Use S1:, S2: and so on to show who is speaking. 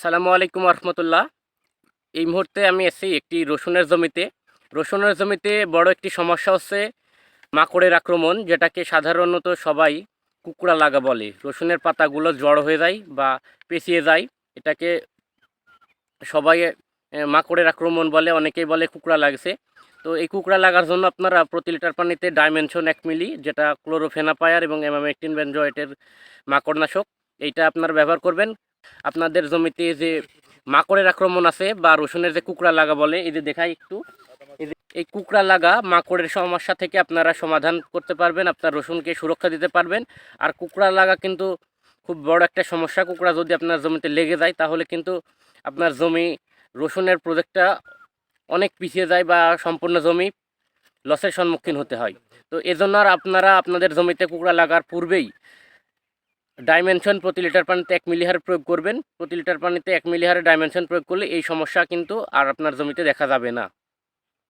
S1: সালামু আলাইকুম রহমতুল্লাহ। এই মুহূর্তে আমি এসেছি একটি রসুনের জমিতে। রসুনের জমিতে বড় একটি সমস্যা হচ্ছে মাকড়ের আক্রমণ, যেটাকে সাধারণত সবাই কুকুরা লাগা বলে। রসুনের পাতাগুলো জড় হয়ে যায় বা পেঁচিয়ে যায়। এটাকে সবাই মাকড়ের আক্রমণ বলে, অনেকেই বলে কুকুরা লাগছে। তো এই কুকুরা লাগার জন্য আপনারা প্রতি লিটার পানিতে ডাইমেনশন এক মিলি, যেটা ক্লোরোফেনাপায়ার এবং এমামেকটিন বেনজয়েটের মাকড়নাশক, এইটা আপনারা ব্যবহার করবেন। আপনাদের জমিতে যে মাকড়ের আক্রমণ আছে বা রসুনের যে কুকড়া লাগা বলে, এই যে দেখাই একটু। এই কুকড়া লাগা মাকড়ের সমস্যা থেকে আপনারা সমাধান করতে পারবেন, আপনার রসুনকে সুরক্ষা দিতে পারবেন। আর কুকড়া লাগা কিন্তু খুব বড় একটা সমস্যা। কুকড়া যদি আপনার জমিতে লেগে যায়, তাহলে কিন্তু আপনার জমি রসুনের প্রজেক্টটা অনেক পিছিয়ে যায় বা সম্পূর্ণ জমি লসের সম্মুখীন হতে হয়। তো এজন্য আর আপনারা আপনাদের জমিতে কুকড়া লাগার পূর্বেই ডাইমেনশন প্রতি লিটার পানিতে এক মিলিহার প্রয়োগ করবেন। প্রতি লিটার পানিতে এক মিলিহারে ডাইমেনশন প্রয়োগ করলে এই সমস্যা কিন্তু আর আপনার জমিতে দেখা যাবে না।